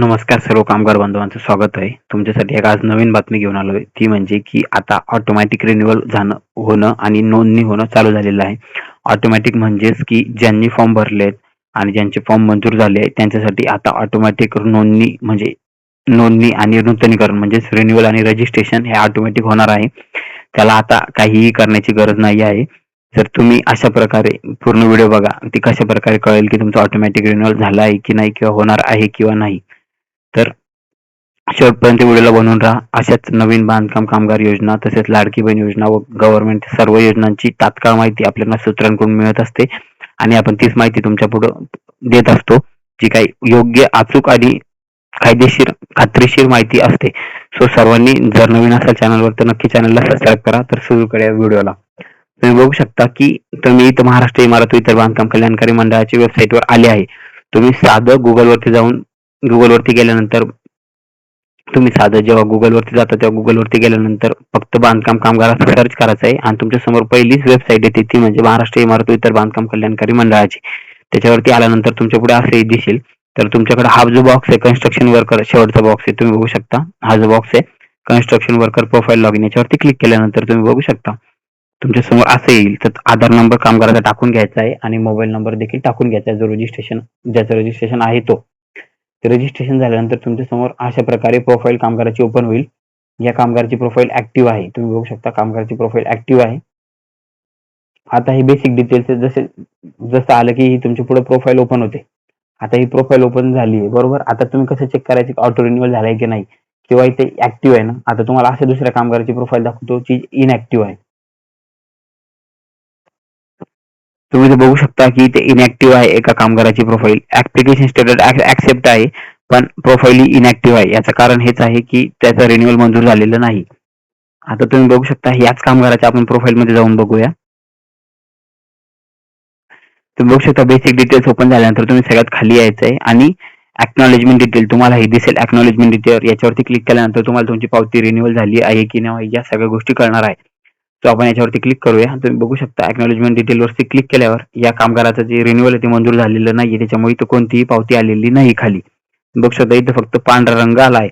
नमस्कार सर्व कामगार बांधवांचं स्वागत आहे. तुमच्यासाठी एक आज नवीन बातमी घेऊन आलो आहे ती म्हणजे की आता ऑटोमॅटिक रिन्युअल जाणं होणं आणि नोंदणी होणं चालू झालेलं आहे. ऑटोमॅटिक म्हणजेच की ज्यांनी फॉर्म भरलेत आणि ज्यांचे फॉर्म मंजूर झाले आहेत त्यांच्यासाठी आता ऑटोमॅटिक नोंदणी म्हणजे नोंदणी आणि नूतनीकरण म्हणजेच रिन्युअल आणि रजिस्ट्रेशन हे ऑटोमॅटिक होणार आहे. त्याला आता काहीही करण्याची गरज नाही आहे. जर तुम्ही अशा प्रकारे पूर्ण व्हिडिओ बघा ती कशा प्रकारे कळेल की तुमचं ऑटोमॅटिक रिन्युअल झालं आहे की नाही किंवा होणार आहे किंवा नाही. तर शेवटपर्यंत व्हिडिओला बनवून राहा. अशाच नवीन बांधकाम कामगार योजना तसेच लाडकी बहीण योजना व गव्हर्नमेंट सर्व योजनांची तात्काळ माहिती आपल्याला सूत्रांकडून मिळत असते आणि आपण तीच माहिती तुमच्या पुढं देत असतो जी काही योग्य अचूक आणि कायदेशीर खात्रीशीर माहिती असते. सो सर्वांनी जर नवीन असाल चॅनलवर तर नक्की चॅनलला सबस्क्राईब करा. तर सुरू करूया व्हिडिओला. तुम्ही बघू शकता की तुम्ही इथं महाराष्ट्र इमारत इतर बांधकाम कल्याणकारी मंडळाच्या वेबसाईटवर आले आहे. तुम्ही साधं गुगलवरती जाऊन गुगलवरती गेल्यानंतर तुम्ही साधं जेव्हा गुगलवरती जाता तेव्हा गुगलवरती गेल्यानंतर फक्त बांधकाम कामगाराचं सर्च करायचं आहे. आणि तुमच्यासमोर पहिलीच वेबसाईट येते ती म्हणजे महाराष्ट्र इमारत इतर बांधकाम कल्याणकारी मंडळाची. त्याच्यावरती आल्यानंतर तुमच्यापुढे असंही दिसेल. तर तुमच्याकडे हा जो बॉक्स आहे कन्स्ट्रक्शन वर्कर शेवटचा बॉक्स आहे तुम्ही बघू शकता. हा जो बॉक्स आहे कन्स्ट्रक्शन वर्कर प्रोफाईल लॉगिन याच्यावरती क्लिक केल्यानंतर तुम्ही बघू शकता. तुमच्यासमोर असं येईल. तर आधार नंबर कामगाराचा टाकून घ्यायचा आहे आणि मोबाईल नंबर देखील टाकून घ्यायचा आहे. जो रजिस्ट्रेशन ज्याचं रजिस्ट्रेशन आहे तो. रजिस्ट्रेशन झाल्यानंतर तुमच्यासमोर अशा प्रकारे प्रोफाईल कामगाराची ओपन होईल. या कामगाराची प्रोफाईल ऍक्टिव्ह आहे. तुम्ही बघू शकता कामगाराची प्रोफाईल ऍक्टिव्ह आहे. आता हे बेसिक डिटेल्स जसे जसं आलं की ही तुमची पुढे प्रोफाईल ओपन होते. आता ही प्रोफाईल ओपन झाली आहे. बरोबर? आता तुम्ही कसं चेक करायचं? ऑटो रिन्युअल झालाय की नाही? किंवा इथे ऍक्टिव्ह आहे ना? आता तुम्हाला अशा दुसऱ्या कामगाराची प्रोफाईल दाखवतो जी इनऍक्टिव्ह आहे. तुम्ही ते बघू शकता की ते इनॅक्टिव्ह आहे एका कामगाराची प्रोफाईल ऍप्लिकेशन स्टेटस ऍक्सेप्ट आहे पण प्रोफाईल इनॅक्टिव्ह आहे. याचं कारण हेच आहे की त्याचं रिन्युअल मंजूर झालेलं नाही. आता तुम्ही बघू शकता याच कामगाराच्या आपण प्रोफाईल मध्ये जाऊन बघूया. तुम्ही बघू शकता बेसिक डिटेल्स ओपन झाल्यानंतर तुम्ही सगळ्यात खाली यायचं आहे आणि अॅक्नॉलेजमेंट डिटेल तुम्हाला हे दिसेल. अॅक्नॉलेजमेंट डिटेल याच्यावरती क्लिक केल्यानंतर तुम्हाला तुमची पावती रिन्युअल झाली आहे की नाही या सगळ्या गोष्टी कळणार आहे. तो आपण याच्यावरती क्लिक करूया. तुम्ही बघू शकता अॅक्नॉलेजमेंट डिटेलवरती क्लिक केल्यावर या कामगाराचं जे रिन्युअल आहे ते मंजूर झालेलं नाही त्याच्यामुळे इथं कोणतीही पावती आलेली नाही खाली. बघू शकता इथं फक्त पांढरा रंग आलाय.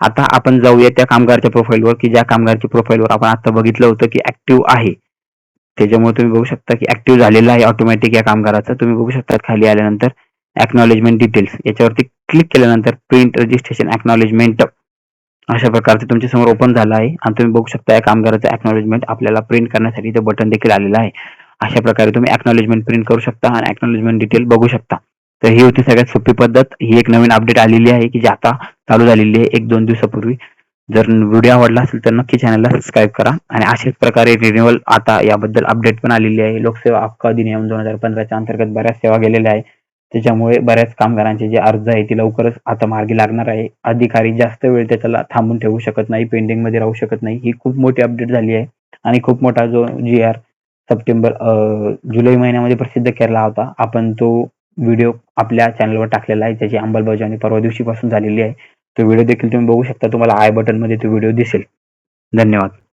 आता आपण जाऊया त्या कामगारच्या प्रोफाईलवर की ज्या कामगारच्या प्रोफाईलवर आपण आता बघितलं होतं की ऍक्टिव्ह आहे. त्याच्यामुळे तुम्ही बघू शकता की ऍक्टिव्ह झालेला आहे ऑटोमॅटिक या कामगाराचा. तुम्ही बघू शकता खाली आल्यानंतर अॅक्नॉलेजमेंट डिटेल्स याच्यावरती क्लिक केल्यानंतर प्रिंट रजिस्ट्रेशन अॅक्नॉलेजमेंट अशा प्रकारचं तुमच्यासमोर ओपन झालं आहे. आणि तुम्ही बघू शकता या कामगाराचं अॅक्नॉलेजमेंट आपल्याला प्रिंट करण्यासाठी ते बटन देखील आलेलं आहे. अशा प्रकारे तुम्ही अॅक्नॉलेजमेंट प्रिंट करू शकता आणि अॅक्नॉलेजमेंट डिटेल बघू शकता. तर ही होती सगळ्यात सोपी पद्धत. ही एक नवीन अपडेट आलेली आहे की जी आता चालू झालेली आहे एक दोन दिवसापूर्वी. जर व्हिडिओ आवडला असेल तर नक्की चॅनलला सबस्क्राईब करा. आणि अशाच प्रकारे रिन्युअल आता याबद्दल अपडेट पण आलेली आहे. लोकसेवा हक्क अधिनियम दोन हजार पंधराच्या अंतर्गत बऱ्याच सेवा गेलेल्या आहे. त्याच्यामुळे बऱ्याच कामगारांचे जे अर्ज आहे ती लवकरच आता मार्गी लागणार आहे. अधिकारी जास्त वेळ त्याच्याला थांबून ठेवू शकत नाही पेंडिंगमध्ये राहू शकत नाही. ही खूप मोठी अपडेट झाली आहे. आणि खूप मोठा जो जी आर सप्टेंबर जुलै महिन्यामध्ये प्रसिद्ध केला होता. आपण तो व्हिडिओ आपल्या चॅनलवर टाकलेला आहे. त्याची अंमलबजावणी परवा दिवशी पासून झालेली आहे. तो व्हिडिओ देखील तुम्ही बघू शकता. तुम्हाला आय बटनमध्ये तो व्हिडिओ दिसेल. धन्यवाद.